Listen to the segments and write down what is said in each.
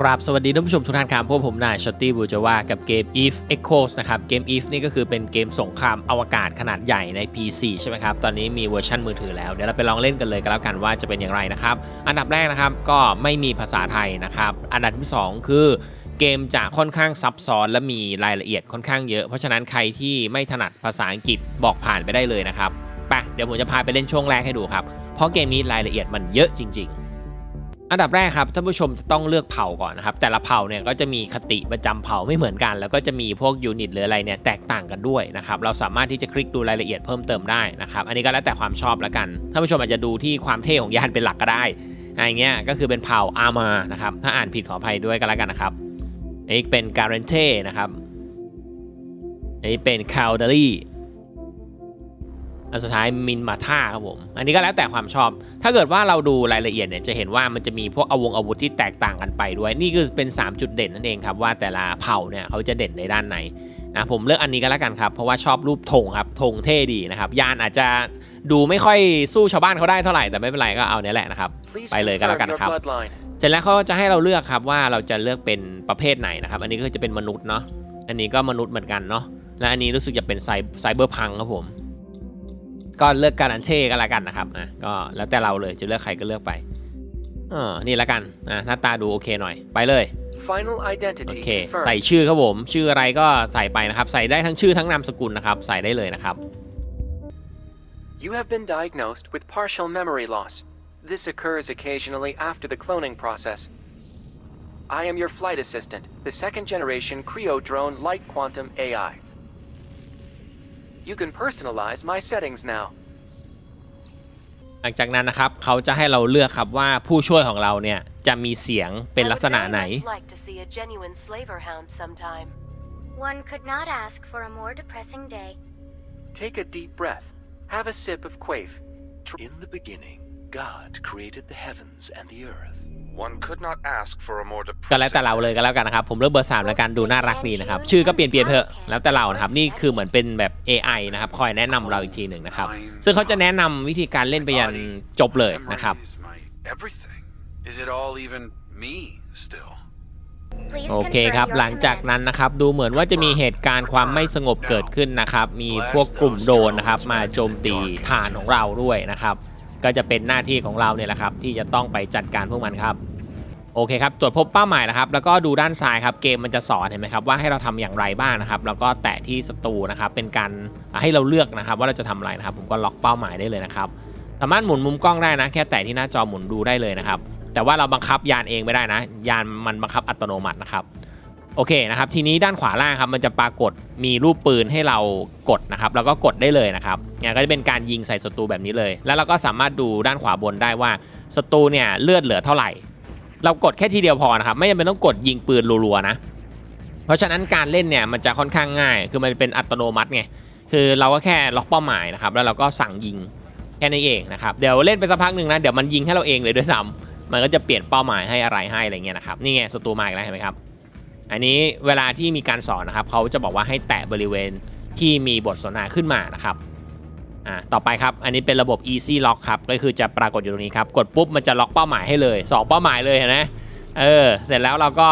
ครับสวัสดีท่านผู้ชมทุกท่านครับพวกผมนายชอตตี้บูจาวากับเกม Eve Echoes นะครับ เกม Eve นี่ก็คือเป็นเกมสงครามอวกาศขนาดใหญ่ใน PC ใช่ไหมครับ ตอนนี้มีเวอร์ชันมือถือแล้ว เดี๋ยวเราไปลองเล่นกันเลยกันแล้วกันว่าจะเป็นอย่างไรนะครับ อันดับแรกนะครับก็ไม่มีภาษาไทยนะครับ อันดับที่ 2 คือเกมจะค่อนข้างซับซ้อนและมีรายละเอียดค่อนข้างเยอะ เพราะฉะนั้นใครที่ไม่ถนัดภาษาอังกฤษบอกผ่านไปได้เลยนะครับไปเดี๋ยวผมจะพาไปเล่นช่วงแรกให้ดูครับ เพราะเกมนี้รายละเอียดมันเยอะจริง ๆ อันดับแรกครับท่านผู้ชมจะต้องเลือกเผ่าก่อนนะครับ แต่ละเผ่าเนี่ยก็จะมีคติประจำเผ่าไม่เหมือนกัน แล้วก็จะมีพวกยูนิตหรืออะไรเนี่ยแตกต่างกันด้วยนะครับเราสามารถที่จะคลิกดูรายละเอียดเพิ่มเติมได้นะครับอันนี้ก็แล้วแต่ความชอบแล้วกันท่านผู้ชมอาจจะดูที่ความเท่ของยานเป็นหลักก็ได้อะไรเงี้ยก็คือเป็นเผ่าอามานะครับถ้าอ่านผิดขออภัยด้วยกันแล้วกันนะครับอันนี้เป็นการันเต้นะครับอันนี้เป็นคาลเดอรี่ อันสุดท้ายมินมาท่าครับผม อันนี้ก็แล้วแต่ความชอบ ถ้าเกิดว่าเราดูรายละเอียดเนี่ยจะเห็นว่ามันจะมีพวกอาวงอาวุธที่แตกต่างกันไปด้วย นี่คือเป็น 3 จุดเด่นนั่นเองครับว่าแต่ละเผ่าเนี่ยเขาจะเด่นในด้านไหนนะผมเลือกอันนี้ก็แล้วกันครับ เพราะว่าชอบรูปธงครับธงเท่ดีนะครับ ยานอาจจะดูไม่ค่อยสู้ชาวบ้านเขาได้เท่าไหร่แต่ไม่เป็นไรก็เอาเนี้ยแหละนะครับ Please ไปเลยก็แล้วกัน confirm ครับ your bloodline. เสร็จแล้วเขาจะให้เราเลือกครับว่าเราจะเลือกเป็นประเภทไหนนะครับ อันนี้ก็จะเป็นมนุษย์เนาะ อันนี้ก็มนุษย์เหมือนกันเนาะ และอันนี้รู้สึกจะเป็นไซไซเบอร์พังครับผม ก็เลือกการันเช่ก็แล้วกันนะครับอะก็แล้วแต่เราเลยจะเลือกใครก็เลือกไปเออนี่แล้วกันอะหน้าตาดูโอเคหน่อยไปเลย Final โอ identity เค confirmed. ใส่ชื่อครับผม ชื่ออะไรก็ใส่ไปนะครับ ใส่ได้ทั้งชื่อทั้งนามสกุลนะครับ ใส่ได้เลยนะครับ You have been diagnosed with partial memory loss. This occurs occasionally after the cloning process. I am your flight assistant, the second generation Creo drone Light Quantum AI. You can personalize my settings now. หลังจากนั้นนะครับเขาจะให้เราเลือกครับว่าผู้ช่วยของเราเนี่ยจะมีเสียงเป็นลักษณะไหน I would very much like to see a genuine slaver hound sometime. One could not ask for a more depressing day. Take a deep breath. Have a sip of quaif. In the beginning, God created the heavens and the earth. One could not ask for a more ก็แล้วแต่ depressing เราเลยก็แล้วกันนะครับ ผมเลือกเบอร์สามแล้วกันดูน่ารักดีนะครับ ชื่อก็เปลี่ยนเปลี่ยนเถอะแล้วแต่เรานะครับ นี่คือเหมือนเป็นแบบ AI นะครับ คอยแนะนำเราอีกทีหนึ่งนะครับ ซึ่งเขาจะแนะนำวิธีการเล่นไปยันจบเลยนะครับ Memories, my everything. Is it all even me still? Please โอเค confirm ครับ your หลังจาก command. นั้นนะครับ ดูเหมือนว่าจะมีเหตุการณ์ความไม่สงบเกิดขึ้นนะครับ มีพวกกลุ่มโดรนนะครับ มาโจมตีฐานของเราด้วยนะครับ ก็จะเป็นหน้าที่ของเราเนี่ยแหละครับที่จะต้องไปจัดการพวกมันครับโอเคครับตรวจพบเป้าหมายนะครับ แล้วก็ดูด้านซ้ายครับเกมมันจะสอนเห็นไหมครับว่าให้เราทำอย่างไรบ้างนะครับ แล้วก็แตะที่ศัตรูนะครับเป็นการให้เราเลือกนะครับว่าเราจะทำอะไรนะครับ ผมก็ล็อกเป้าหมายได้เลยนะครับสามารถหมุนมุมกล้องได้นะ แค่แตะที่หน้าจอหมุนดูได้เลยนะครับ แต่ว่าเราบังคับยานเองไม่ได้นะ ยานมันบังคับอัตโนมัตินะครับ โอเคนะครับ ทีนี้ด้านขวาล่างครับมันจะปรากฏมีรูปปืนให้เรากดนะครับแล้วก็กดได้เลยนะครับเนี่ยก็จะเป็นการยิงใส่ศัตรูแบบนี้เลย แล้วเราก็สามารถดูด้านขวาบนได้ว่าศัตรูเนี่ยเลือดเหลือเท่าไหร่ เรากดแค่ทีเดียวพอนะครับไม่จำเป็นต้องกดยิงปืนรัวๆนะเพราะฉะนั้นการเล่นเนี่ยมันจะค่อนข้างง่าย คือมันเป็นอัตโนมัติไงคือเราก็แค่ล็อกเป้าหมายนะครับแล้วเราก็สั่งยิงแค่นี้เองนะครับเดี๋ยวเล่นไปสักพักหนึ่งนะเดี๋ยวมันยิงให้เราเองเลยด้วยซ้ำมันก็จะเปลี่ยนเป้าหมายให้อะไรให้อะไรเงี้ยนะครับนี่ไงศัตรูมาอีกแล้วเห็นไหมครับ อันนี้เวลาที่มีการสอนนะครับเขาจะบอกว่าให้แตะบริเวณที่มีบทสนทนาขึ้นมานะครับอ่าต่อไปครับ อันนี้เป็นระบบ easy lock ครับ ก็คือจะปรากฏอยู่ตรงนี้ครับ กดปุ๊บมันจะล็อกเป้าหมายให้เลย 2 เป้าหมายเลยเห็นไหมเออ เสร็จแล้วเราก็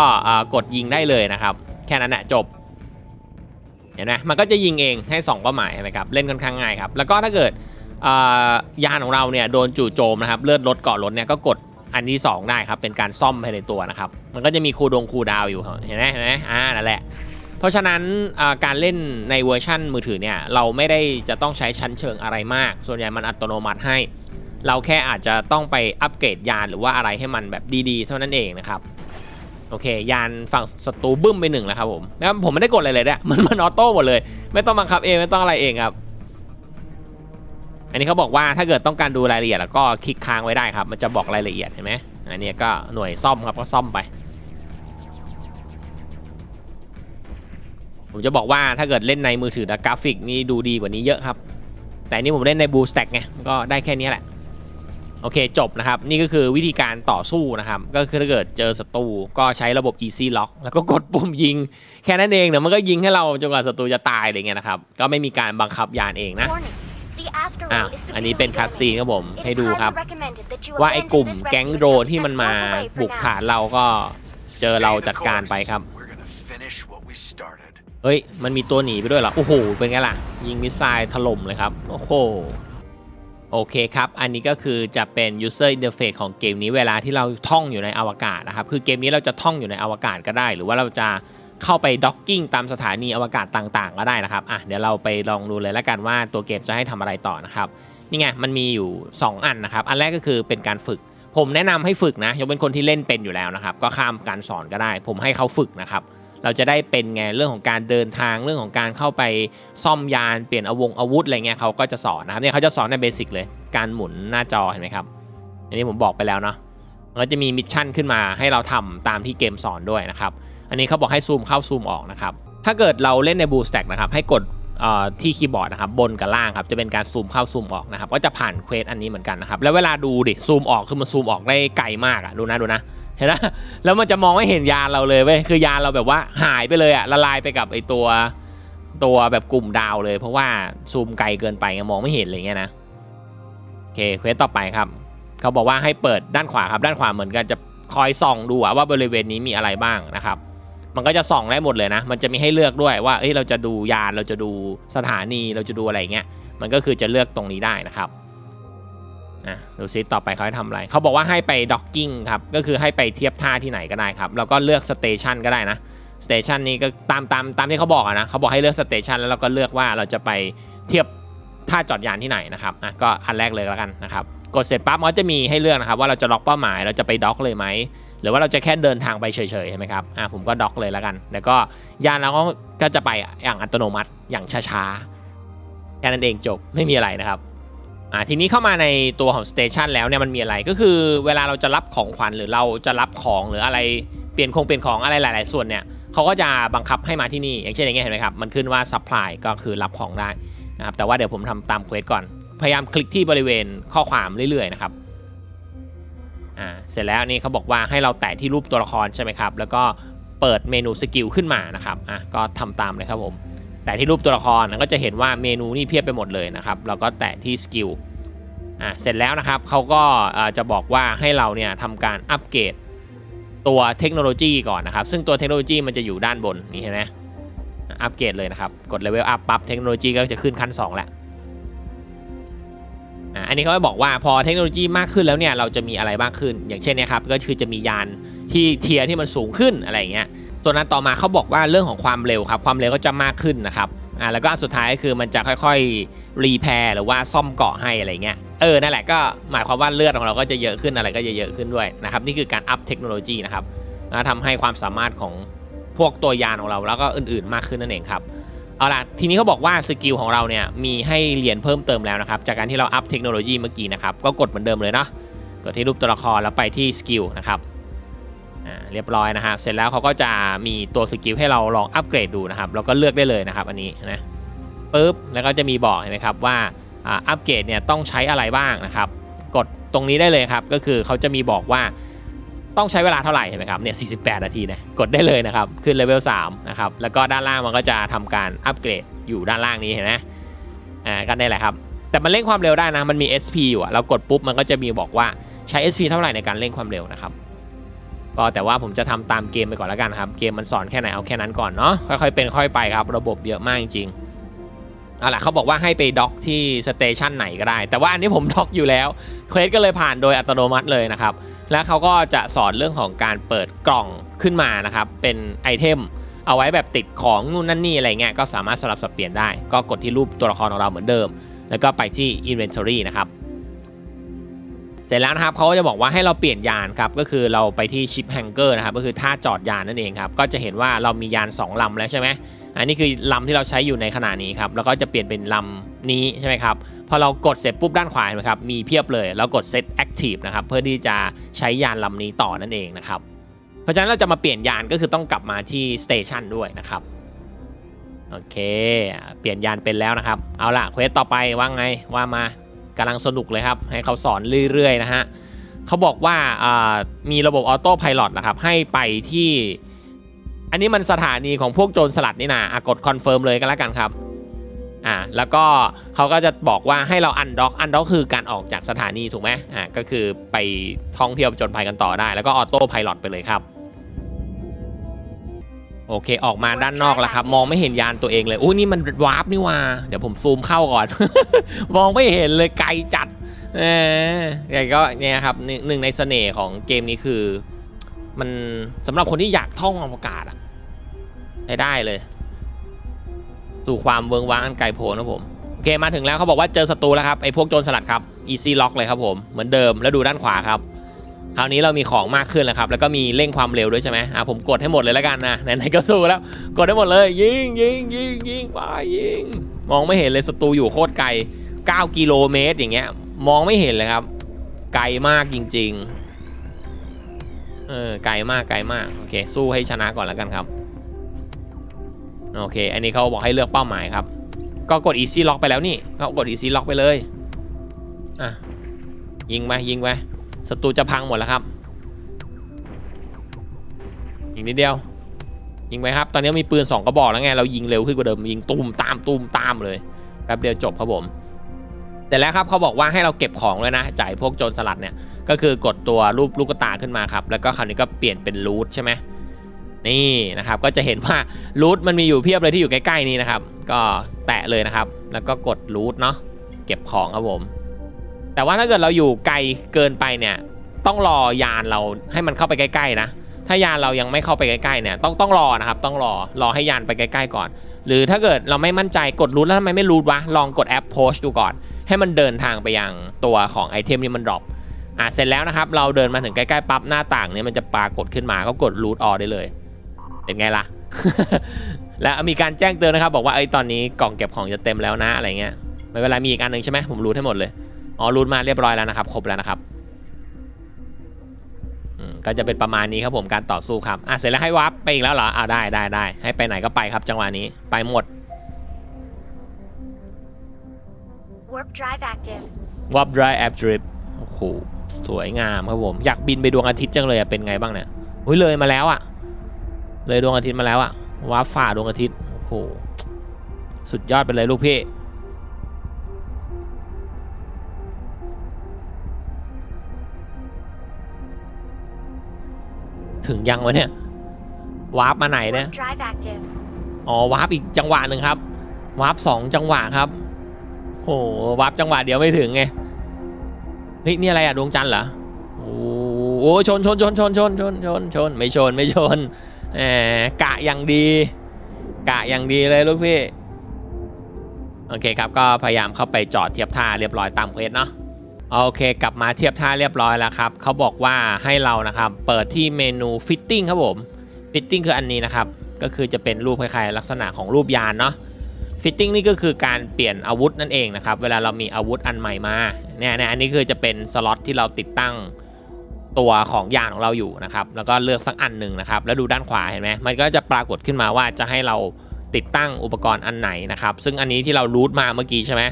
กดยิงได้เลยนะครับ แค่นั้นแหละจบ เห็นไหมมันก็จะยิงเองให้ 2 เป้าหมายใช่ไหมครับ เล่นค่อนข้างง่ายครับ แล้วก็ถ้าเกิดยานของเราเนี่ยโดนจู่โจมนะครับ เลือดลดเกาะรถเนี่ยก็กด อันที่ 2 ได้ครับ เป็นการซ่อมภายในตัวนะครับ มันก็จะมีคูดงคูดาวอยู่เห็นไหมเห็นไหมอ่านั่นแหละ เพราะฉะนั้นการเล่นในเวอร์ชั่นมือถือเนี่ยเราไม่ได้จะต้องใช้ชั้นเชิงอะไรมาก ส่วนใหญ่มันอัตโนมัติให้ เราแค่อาจจะต้องไปอัปเกรดยานหรือว่าอะไรให้มันแบบดีๆ เท่านั้นเองนะครับโอเค ยานฝั่งศัตรูบึ้มไปหนึ่งแล้วครับผมแล้วผมไม่ได้กดอะไรเลยเนี่ยมันมันออโต้หมดเลย ไม่ต้องบังคับเองไม่ต้องอะไรเองครับ อันนี้เขาบอกว่าถ้าเกิดต้องการดูรายละเอียดแล้วก็คลิกค้างไว้ได้ครับ มันจะบอกรายละเอียดเห็นไหมอันนี้ก็หน่วยซ่อมครับก็ซ่อมไป ผมจะบอกว่าถ้าเกิดเล่นในมือถือแล้วกราฟิกนี่ดูดีกว่านี้เยอะครับ แต่อันนี่ผมเล่นในบูสแต็กไงก็ได้แค่นี้แหละโอเคจบนะครับ นี่ก็คือวิธีการต่อสู้นะครับ ก็คือถ้าเกิดเจอศัตรูก็ใช้ระบบ easy lock แล้วก็กดปุ่มยิง แค่นั้นเองเดี๋ยวมันก็ยิงให้เราจนกว่าศัตรูจะตายอะไรเงี้ยนะครับ ก็ไม่มีการบังคับยานเองนะ Warning. อ้าว is อันนี้เป็น severely คัสซีน damaged. ครับผม It ให้ is ดูครับ highly recommended that you ว่าไอ้ abandon กลุ่ม this แก๊ง rescue โดรน attempt ที่ and มันมา walk away for บุก now. ฐานเราก็เจอเราจัดการไปครับ We're gonna finish what we started. เฮ้ย มันมีตัวหนีไปด้วยเหรอ โอ้โห เป็นไงล่ะ ยิงมิสไซล์ถล่มเลยครับ โอ้โห โอเคครับ อันนี้ก็คือจะเป็น user interface ของเกมนี้เวลาที่เราท่องอยู่ในอวกาศนะครับ คือเกมนี้เราจะท่องอยู่ในอวกาศก็ได้ หรือว่าเราจะ เข้าไปด็อกกิ้งตามสถานีอวกาศต่างๆ ก็ได้นะครับอะเดี๋ยวเราไปลองดูเลยแล้วกันว่าตัวเกมจะให้ทำอะไรต่อนะครับนี่ไงมันมีอยู่ 2 อันนะครับ อันแรกก็คือเป็นการฝึก ผมแนะนำให้ฝึกนะยกเป็นคนที่เล่นเป็นอยู่แล้วนะครับ ก็ข้ามการสอนก็ได้ ผมให้เขาฝึกนะครับเราจะได้เป็นไงเรื่องของการเดินทางเรื่องของการเข้าไปซ่อมยานเปลี่ยนอาวงอาวุธอะไรเงี้ยเขาก็จะสอนนะครับเนี่ยเขาจะสอนในเบสิกเลยการหมุนหน้าจอเห็นไหมครับอันนี้ผมบอกไปแล้วเนาะมันก็จะมีมิชชั่นขึ้นมาให้เราทำตามที่เกมสอนด้วยนะครับ อันนี้เขาบอกให้ซูมเข้าซูมออกนะครับ ถ้าเกิดเราเล่นในบูสแต็กนะครับ ให้กดที่คีย์บอร์ดนะครับบนกับล่างครับจะเป็นการซูมเข้าซูมออกนะครับก็จะผ่านเควสอันนี้เหมือนกันนะครับแล้วเวลาดูดิซูมออกคือมันซูมออกได้ไกลมากอะดูนะดูนะเห็นไหมแล้วมันจะมองไม่เห็นยานเราเลยเว้ยคือยานเราแบบว่าหายไปเลยอะละลายไปกับไอตัวตัวแบบกลุ่มดาวเลย เพราะว่าซูมไกลเกินไปมองไม่เห็นอะไรเงี้ยนะโอเคเควสต่อไปครับเขาบอกว่าให้เปิดด้านขวาครับด้านขวาเหมือนกันจะคอยส่องดูว่าบริเวณนี้มีอะไรบ้างนะครับ มันก็จะส่องได้หมดเลยนะ มันจะมีให้เลือกด้วยว่าเอ้ยเราจะดูยานเราจะดูสถานีเราจะดูอะไรเงี้ย มันก็คือจะเลือกตรงนี้ได้นะครับอะดูซิต่อไปเขาให้ทำอะไร เขาบอกว่าให้ไปด็อกกิ้งครับ ก็คือให้ไปเทียบท่าที่ไหนก็ได้ครับ แล้วก็เลือกสเตชันก็ได้นะ สเตชันนี้ก็ตามตามตามที่เขาบอกอะนะ เขาบอกให้เลือกสเตชันแล้วเราก็เลือกว่าเราจะไปเทียบท่าจอดยานที่ไหนนะครับ อะก็อันแรกเลยแล้วกันนะครับ กดเสร็จปั๊บมันก็จะมีให้เลือกนะครับว่าเราจะล็อกเป้าหมายเราจะไปด็อกเลยไหมหรือว่าเราจะแค่เดินทางไปเฉยๆใช่ไหมครับอะผมก็ด็อกเลยแล้วกัน แล้วก็ยานเราก็จะไปอย่างอัตโนมัติอย่างช้าๆแค่นั้นเองจบไม่มีอะไรนะครับอ่าทีนี้เข้ามาในตัวของสเตชันแล้วเนี่ยมันมีอะไรก็คือเวลาเราจะรับของขวัญหรือเราจะรับของหรืออะไรเปลี่ยนคงเปลี่ยนของอะไรหลาย ๆ ส่วนเนี่ยเขาก็จะบังคับให้มาที่นี่อย่างเช่นอย่างเงี้ยเห็นไหมครับมันขึ้นว่า supply ก็คือรับของได้นะครับแต่ว่าเดี๋ยวผมทำตามเควสก่อน พยายามคลิกที่บริเวณข้อความเรื่อยๆนะครับอ่าเสร็จแล้วนี่เขาบอกว่าให้เราแตะที่รูปตัวละครใช่ไหมครับ แล้วก็เปิดเมนูสกิลขึ้นมานะครับอะก็ทำตามเลยครับผม แต่ที่รูปตัวละครก็จะเห็นว่าเมนูนี่เพียบไปหมดเลยนะครับเราก็แตะที่สกิลอะเสร็จแล้วนะครับเขาก็จะบอกว่าให้เราเนี่ยทำการอัปเกรดตัวเทคโนโลยีก่อนนะครับ ซึ่งตัวเทคโนโลยีมันจะอยู่ด้านบนนี่เห็นไหมอัปเกรดเลยนะครับ กดเลเวลอัพปั๊บเทคโนโลยีก็จะขึ้นขั้น 2 แล้ว อันนี้เขาบอกว่าพอเทคโนโลยีมากขึ้นแล้วเนี่ยเราจะมีอะไรมากขึ้น อย่างเช่นเนะครับก็คือจะมียานที่เทียร์ที่มันสูงขึ้นอะไรอย่างเงี้ยตัวนั้นต่อมาเขาบอกว่าเรื่องของความเร็วครับความเร็วก็จะมากขึ้นนะครับอ่าแล้วก็อันสุดท้ายก็คือมันจะค่อยๆรีแพร์หรือว่าซ่อมเกาะให้อะไรเงี้ยเออนั่นแหละก็หมายความว่าเลือดของเราก็จะเยอะขึ้นอะไรก็จะเยอะขึ้นด้วยนะครับนี่คือการอัพเทคโนโลยีนะครับทำให้ความสามารถของพวกตัวยานของเราแล้วก็อื่นๆมากขึ้นนั่นเองครับ เอาล่ะ ทีนี้เขาบอกว่าสกิลของเราเนี่ยมีให้เรียนเพิ่มเติมแล้วนะครับ จากการที่เราอัพเทคโนโลยีเมื่อกี้นะครับ ก็กดเหมือนเดิมเลยเนาะกดที่รูปตัวละครแล้วไปที่สกิลนะครับอ่าเรียบร้อยนะฮะเสร็จแล้วเขาก็จะมีตัวสกิลให้เราลองอัปเกรดดูนะครับเราก็เลือกได้เลยนะครับ อันนี้นะปุ๊บแล้วก็จะมีบอกเห็นไหมครับว่าอ่าอัปเกรดเนี่ยต้องใช้อะไรบ้างนะครับ กดตรงนี้ได้เลยครับ ก็คือเขาจะมีบอกว่า ต้องใช้เวลาเท่าไหร่เห็นไหมครับเนี่ย48 นาทีนะกดได้เลยนะครับ ขึ้นเลเวล3นะครับแล้วก็ด้านล่างมันก็จะทำการอัปเกรดอยู่ด้านล่างนี้เห็นไหมอ่าก็ได้แหละครับ แต่มันเร่งความเร็วได้นะมันมี SP อยู่อะเรากดปุ๊บมันก็จะมีบอกว่าใช้ SP เท่าไหร่ในการเร่งความเร็วนะครับก็แต่ว่าผมจะทำตามเกมไปก่อนแล้วกันครับ เกมมันสอนแค่ไหนเอาแค่นั้นก่อนเนาะค่อยๆเป็นค่อยไปครับ ระบบเยอะมากจริงๆเอาล่ะเขาบอกว่าให้ไปด็อกที่สเตชันไหนก็ได้ แต่ว่าอันนี้ผมด็อกอยู่แล้วเควสก็เลยผ่านโดยอัตโนมัติเลยนะครับ แล้วเขาก็จะสอนเรื่องของการเปิดกล่องขึ้นมานะครับ เป็นไอเทมเอาไว้แบบติดของนู่นนั่นนี่อะไรเงี้ยก็สามารถสลับสับเปลี่ยนได้ ก็กดที่รูปตัวละครของเราเหมือนเดิม แล้วก็ไปที่ Inventory นะครับเสร็จแล้วนะครับเขาก็จะบอกว่าให้เราเปลี่ยนยานครับก็คือเราไปที่ชิปแฮงเกอร์นะครับก็คือท่าจอดยานนั่นเองครับก็จะเห็นว่าเรามียาน 2ลำแล้วใช่ไหม อันนี้คือลำที่เราใช้อยู่ในขณะนี้ครับแล้วก็จะเปลี่ยนเป็นลำนี้ใช่ไหมครับพอเรากดเสร็จปุ๊บด้านขวาเห็นไหมครับมีเพียบเลยแล้วกด set active นะครับเพื่อที่จะใช้ยานลำนี้ต่อนั่นเองนะครับเพราะฉะนั้นเราจะมาเปลี่ยนยานก็คือต้องกลับมาที่สเตชันด้วยนะครับโอเค เปลี่ยนยานเป็นแล้วนะครับ เอาล่ะเควสต่อไปว่าไงว่ามากำลังสนุกเลยครับ ให้เขาสอนเรื่อยๆนะฮะเขาบอกว่าอ่ามีระบบออโต้พายロนะครับให้ไปที่ อันนี้มันสถานีของพวกโจรสลัดนี่นะอะกดคอนเฟิร์มเลยก็แล้วกันครับอ่าแล้วก็เขาก็จะบอกว่าให้เราอันด็อกอันด็อกคือการออกจากสถานีถูกไหมอ่าก็คือไปท่องเที่ยวจนภัยกันต่อได้ แล้วก็ออโต้พายロไปเลยครับ โอเคออกมาด้านนอกแล้วครับ มองไม่เห็นยานตัวเองเลยอุ้ยนี่มันวาร์ปนี่ว่าเดี๋ยวผมซูมเข้าก่อน มองไม่เห็นเลยไกลจัดเออแต่ก็เนี่ยครับหนึ่งหนึ่งในเสน่ห์ของเกมนี้คือ มันสำหรับคนที่อยากท่องอวกาศอะได้ได้เลย สู่ความเวิงว้างอันไกลโพ้นนะผม โอเคมาถึงแล้วเขาบอกว่าเจอศัตรูแล้วครับไอ้พวกโจรสลัดครับ easy lock เลยครับผมเหมือนเดิมแล้วดูด้านขวาครับ คราวนี้เรามีของมากขึ้นแล้วครับ แล้วก็มีเร่งความเร็วด้วยใช่ไหมอะผมกดให้หมดเลยแล้วกันนะไหนๆก็สู้แล้ว กดให้หมดเลยยิงยิงยิงยิงไปยิงมองไม่เห็นเลยศัตรูอยู่โคตรไกล 9 กิโลเมตรอย่างเงี้ย มองไม่เห็นเลยครับ ไกลมากจริง ๆ เออไกลมากไกลมากโอเคสู้ให้ชนะก่อนแล้วกันครับโอเค อันนี้เขาบอกให้เลือกเป้าหมายครับ ก็กด easy lock ไปแล้วนี่ก็กด easy lock ไปเลยอะยิงไปยิงไปศัตรูจะพังหมดแล้วครับอีกนิดเดียว ยิงไปครับ ตอนนี้มีปืน 2กระบอกแล้วไงเรายิงเร็วขึ้นกว่าเดิมยิงตูมตามตูมตามเลยแป๊บเดียวจบครับผมแต่แล้วครับเขาบอกว่าให้เราเก็บของเลยนะจ่ายพวกโจรสลัดเนี่ย ก็คือกดตัวรูปลูกตาขึ้นมาครับ แล้วก็คราวนี้ก็เปลี่ยนเป็นรูทใช่ไหมนี่นะครับ ก็จะเห็นว่ารูทมันมีอยู่เพียบเลยที่อยู่ใกล้ๆนี้นะครับ ก็แตะเลยนะครับ แล้วก็กดรูทเนาะเก็บของครับผม แต่ว่าถ้าเกิดเราอยู่ไกลเกินไปเนี่ย ต้องรอยานเราให้มันเข้าไปใกล้ๆนะ ถ้ายานเรายังไม่เข้าไปใกล้ๆเนี่ยต้องต้องรอนะครับ ต้องรอรอให้ยานไปใกล้ๆก่อน หรือถ้าเกิดเราไม่มั่นใจกดรูทแล้วทำไมไม่รูทวะลองกดแอปโพสดูก่อน ให้มันเดินทางไปยังตัวของไอเทมที่มันดรอป อะเสร็จแล้วนะครับ เราเดินมาถึงใกล้ๆปั๊บหน้าต่างเนี่ยมันจะปรากฏขึ้นมาก็กดรูทออได้เลย เป็นไงล่ะ แล้วมีการแจ้งเตือนนะครับ บอกว่าไอ้ยตอนนี้กล่องเก็บของจะเต็มแล้วนะอะไรเงี้ยไม่เป็นไรมีอีกอันหนึ่งใช่ไหมผมรูทให้หมดเลยอ๋อรูทมาเรียบร้อยแล้วนะครับครบแล้วนะครับอืมก็จะเป็นประมาณนี้ครับผมการต่อสู้ครับอะเสร็จแล้วให้วับไปอีกแล้วเหรออ่าได้ได้ได้ให้ไปไหนก็ไปครับจังหวะนี้ไปหมด Warp drive active. วับ dry app drip โอ้โห สวยงามครับผมอยากบินไปดวงอาทิตย์จังเลยอะเป็นไงบ้างเนี่ยเฮ้ยเลยมาแล้วอะเลยดวงอาทิตย์มาแล้วอะวับฝ่าดวงอาทิตย์โอ้โหสุดยอดไปเลยลูกพี่ถึงยังวะเนี่ยวาร์ปมาไหนเนี่ย Warp drive active. อ๋อวาร์ปอีกจังหวะหนึ่งครับวาร์ปสองจังหวะครับโอ้วาร์ปจังหวะเดียวไม่ถึงไง เฮ้ยนี่อะไรอะดวงจันทร์เหรอโอ้โหชนชนชนชนชนชนชนชนไม่ชนไม่ชนแหมกะอย่างดี กะอย่างดีเลยลูกพี่โอเคครับก็พยายามเข้าไปจอดเทียบท่าเรียบร้อยตามเควสเนาะโอเค กลับมาเทียบท่าเรียบร้อยแล้วครับเขาบอกว่าให้เรานะครับเปิดที่เมนูฟิตติ้งครับผมฟิตติ้งคืออันนี้นะครับก็คือจะเป็นรูปคล้ายๆลักษณะของรูปยานเนาะฟิตติ้งนี่ก็คือการเปลี่ยนอาวุธนั่นเองนะครับเวลาเรามีอาวุธอันใหม่มา เนี่ยนี่ยอันนี้คือจะเป็นสล็อตที่เราติดตั้งตัวของยานของเราอยู่นะครับแล้วก็เลือกสักอันหนึ่งนะครับ แล้วดูด้านขวาเห็นไหมมันก็จะปรากฏขึ้นมาว่าจะให้เราติดตั้งอุปกรณ์อันไหนนะครับ ซึ่งอันนี้ที่เรารูทมาเมื่อกี้ใช่ไหม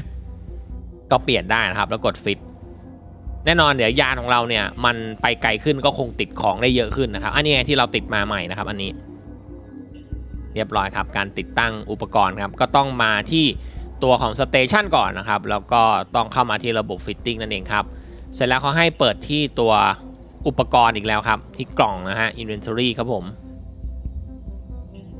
ก็เปลี่ยนได้นะครับ แล้วกดฟิตแน่นอนเดี๋ยวยานของเราเนี่ยมันไปไกลขึ้นก็คงติดของได้เยอะขึ้นนะครับ อันนี้ไงที่เราติดมาใหม่นะครับ อันนี้ เรียบร้อยครับ การติดตั้งอุปกรณ์ครับ ก็ต้องมาที่ ตัวของสเตชันก่อนนะครับ แล้วก็ต้องเข้ามาที่ระบบฟิตติ้งนั่นเองครับ เสร็จแล้วเขาให้เปิดที่ตัวอุปกรณ์อีกแล้วครับ ที่กล่องนะฮะ inventory ครับผม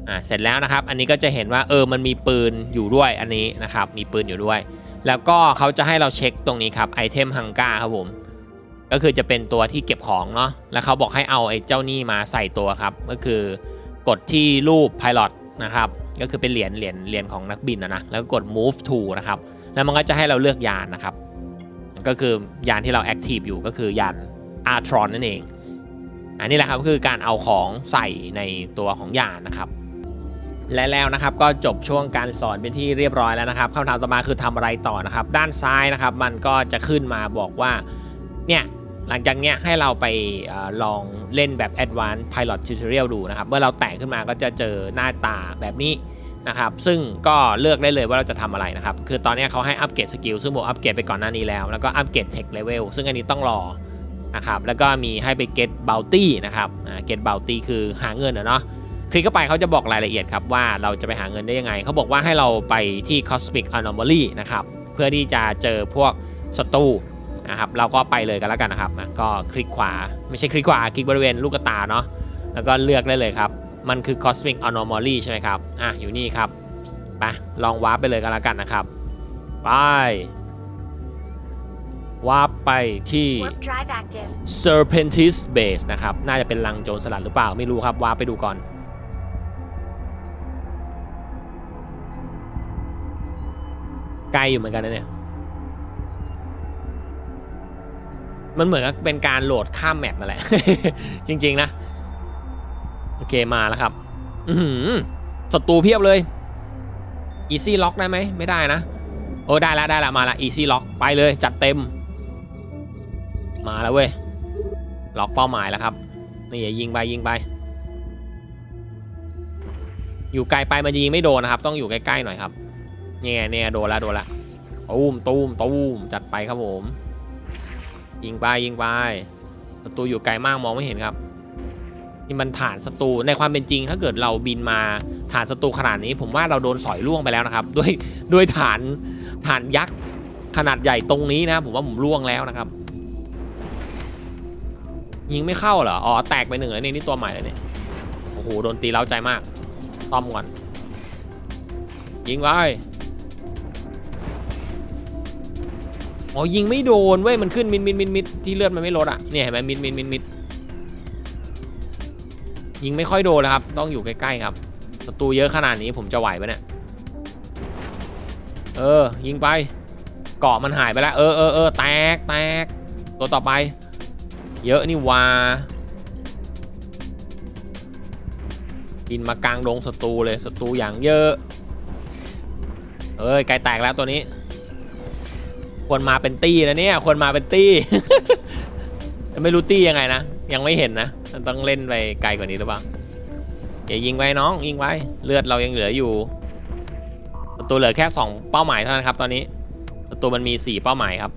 อ่า เสร็จแล้วนะครับ อันนี้ก็จะเห็นว่าเออ มันมีปืนอยู่ด้วยอันนี้นะครับ มีปืนอยู่ด้วย แล้วก็เขาจะให้เราเช็คตรงนี้ครับ ไอเทมฮังกาครับผม ก็คือจะเป็นตัวที่เก็บของเนาะ แล้วเขาบอกให้เอาไอ้เจ้านี่มาใส่ตัวครับ ก็คือกดที่รูป Pilot นะครับ ก็คือเป็นเหรียญเหรียญเหรียญของนักบินนะนะแล้วก็กด move to นะครับแล้วมันก็จะให้เราเลือกยานนะครับก็คือยานที่เรา active อยู่ก็คือยาน Artron นั่นเอง อันนี้แหละครับคือการเอาของใส่ในตัวของยานนะครับ และแล้วนะครับก็จบช่วงการสอนเป็นที่เรียบร้อยแล้วนะครับคำถามต่อมาคือทำอะไรต่อนะครับ ด้านซ้ายนะครับ มันก็จะขึ้นมาบอกว่าเนี่ย หลังจากเนี้ยให้เราไปอลองเล่นแบบ Advanced Pilot Tutorial ดูนะครับ เมื่อเราแตะขึ้นมาก็จะเจอหน้าตาแบบนี้นะครับ ซึ่งก็เลือกได้เลยว่าเราจะทำอะไรนะครับ คือตอนนี้เขาให้อัปเกรดสกิลซึ่งผมอัปเกรดไปก่อนหน้านี้แล้ว แล้วก็อัปเกรด Tech Level ซึ่งอันนี้ต้องรอนะครับ แล้วก็มีให้ไป Get Bounty นะครับอ่า Get Bounty คือหาเงินอะเนาะ คลิกเข้าไปเขาจะบอกรายละเอียดครับว่าเราจะไปหาเงินได้ยังไง เขาบอกว่าให้เราไปที่ Cosmic Anomaly นะครับ เพื่อที่จะเจอพวกศัตรู นะครับเราก็ไปเลยกันแล้วกันนะครับอะก็คลิกขวาไม่ใช่คลิกขวาคลิกบริเวณลูกตาเนาะแล้วก็เลือกได้เลยครับ มันคือ cosmic anomaly ใช่ไหมครับอะอยู่นี่ครับไปลองวาร์ปไปเลยกันแล้วกันนะครับไปวาร์ปไปที่ Warp drive active. Serpentis Base นะครับน่าจะเป็นลังโจรสลัดหรือเปล่าไม่รู้ครับวาร์ปไปดูก่อนไกลอยู่เหมือนกันนะเนี่ย มันเหมือนกับเป็นการโหลดข้ามแมปนั่นแหละ จริง ๆ นะ โอเคมาแล้วครับ อือหือศัตรูเพียบเลย Easy Lock ได้ไหม ไม่ได้นะ โอ้ได้แล้วได้แล้วมาละ Easy Lock ไปเลยจัดเต็ม มาแล้วเว้ย ล็อกเป้าหมายแล้วครับนี่ยิงไปยิงไป อยู่ไกลไปมันยิงไม่โดนนะครับ ต้องอยู่ใกล้ๆหน่อยครับเนี่ยเนี่ยโดนแล้วโดนแล้วตูมตูมตูมจัดไปครับผม ยิงไปยิงไปศัตรูอยู่ไกลมากมองไม่เห็นครับนี่มันฐานศัตรูในความเป็นจริง ถ้าเกิดเราบินมาฐานศัตรูขนาดนี้ ผมว่าเราโดนสอยล่วงไปแล้วนะครับ ด้วยด้วยฐานฐานยักษ์ขนาดใหญ่ตรงนี้นะ ผมว่าผมล่วงแล้วนะครับ ยิงไม่เข้าเหรออ๋อแตกไปหนึ่งแล้วนี่นี่ตัวใหม่เลยเนี่ยโอ้โหโดนตีเล้าใจมากซ่อมก่อนยิงไว้ อ๋อยิงไม่โดนเว้ยมันขึ้นมิดมิดมิดมิดที่เลือดมันไม่ลดอะเนี่ยเห็นไหมมิดมิดมิดมิดยิงไม่ค่อยโดนนะครับ ต้องอยู่ใกล้ๆครับศัตรูเยอะขนาดนี้ผมจะไหวปะเนี่ยเออ ยิงไป เกาะมันหายไปแล้วเออเออเออแตกแตกตัวต่อไป เยอะนี่วากินมากลางดงศัตรูเลยศัตรูอย่างเยอะเอ้ยไกลแตกแล้วตัวนี้ ควรมาเป็นตี้นะเนี่ยควรมาเป็นตี้ ไม่รู้ตี้ยังไงนะ ยังไม่เห็นนะ ต้องเล่นไปไกลกว่านี้หรือเปล่าอย่ายิงไปน้อง ยิงไว้ เลือดเรายังเหลืออยู่ศัตรูเหลือแค่ 2 เป้าหมายเท่านั้นครับ ตอนนี้ศัตรูมันมี 4 เป้าหมายครับ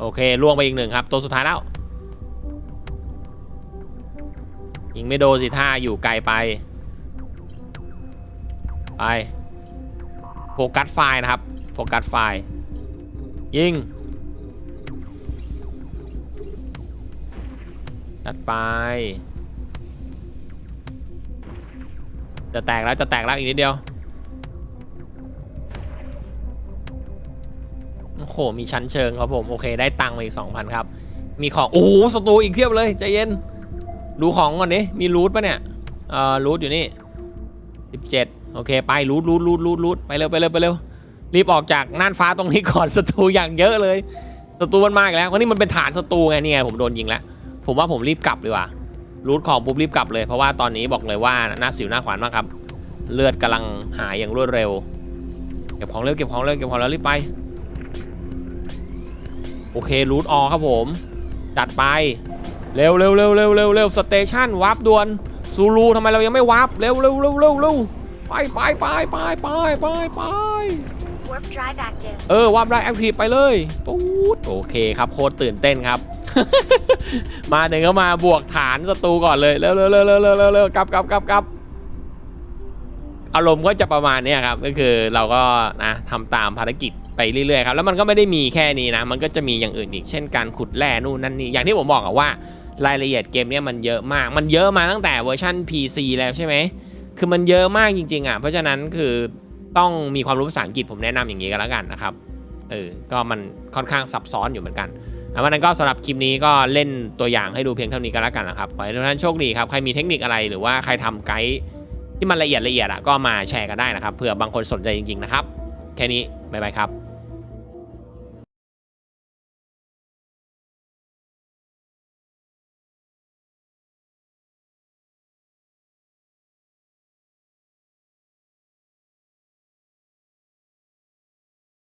โอเคล่วงไปอีกหนึ่งครับ ตัวสุดท้ายแล้ว ยิงไม่โดนสิท่าอยู่ไกลไป ไปโฟกัสไฟนะครับ โฟกัสไฟล์ยิงจัดไป จะแตกแล้วจะแตกแล้วอีกนิดเดียว โอ้โห มีชั้นเชิงครับผม โอเค ได้ตังค์มาอีก2,000ครับ มีของ โอ้โหสตูอีกเพียบเลย ใจเย็น ดูของก่อนดิมีรูทปะเนี่ย เอ่อรูทอยู่นี่17โอเค ไปรูทรูทรูทรูทรูทไปเร็วไปเร็วไปเร็ว รีบออกจากน่านฟ้าตรงนี้ก่อนสตูอย่างเยอะเลยสตูมันมากแล้ววันนี้มันเป็นฐานสตูไงนี่ยผมโดนยิงแล้ว ผมว่าผมรีบกลับดีกว่ารูทของปุ๊บรีบกลับเลยเพราะว่าตอนนี้บอกเลยว่าหน้าสิวหน้าขวานมากครับ เลือดกำลังหายอย่างรวดเร็ว เก็บของเร็วเก็บของเร็วเก็บของแล้วรีบไป โอเครูทออครับผม จัดไป เร็วเร็วเร็วเร็วเร็วเร็วสเตชันวาร์ปด่วนซูรูทำไมเรายังไม่วาร์ปเร็วเร็วเร็วเร็วเร็วไปไปไปไปไปไปไป Warp drive active. เออวาร์ปได้แอคทีฟไปเลยตูดโอเคครับโคตรตื่นเต้นครับ มาหนึ่งก็มาบวกฐานศัตรูก่อนเลยเร็วเร็วเร็วเร็วเร็วเร็วเร็วกลับกลับกลับกลับอารมณ์ก็จะประมาณนี้ครับก็คือเราก็นะทำตามภารกิจไปเรื่อยๆครับแล้วมันก็ไม่ได้มีแค่นี้นะ มันก็จะมีอย่างอื่นอีกเช่นการขุดแร่นู่นนั่นนี่อย่างที่ผมบอกอะว่ารายละเอียดเกมเนี้ยมันเยอะมาก มันเยอะมาตั้งแต่เวอร์ชัน PC แล้วใช่ไหมคือมันเยอะมากจริงๆอะเพราะฉะนั้นคือ ต้องมีความรู้ภาษาอังกฤษผมแนะนำอย่างนี้ก็แล้วกันนะครับ เออ ก็มันค่อนข้างซับซ้อนอยู่เหมือนกันเอาวันนั้นก็สำหรับคลิปนี้ก็เล่นตัวอย่างให้ดูเพียงเท่านี้ก็แล้วกันนะครับ ขอให้ทุกท่านโชคดีครับ ใครมีเทคนิคอะไรหรือว่าใครทำไกด์ที่มันละเอียดละเอียดอะก็มาแชร์กันได้นะครับ เผื่อบางคนสนใจจริงๆนะครับ แค่นี้ บ๊ายบายครับ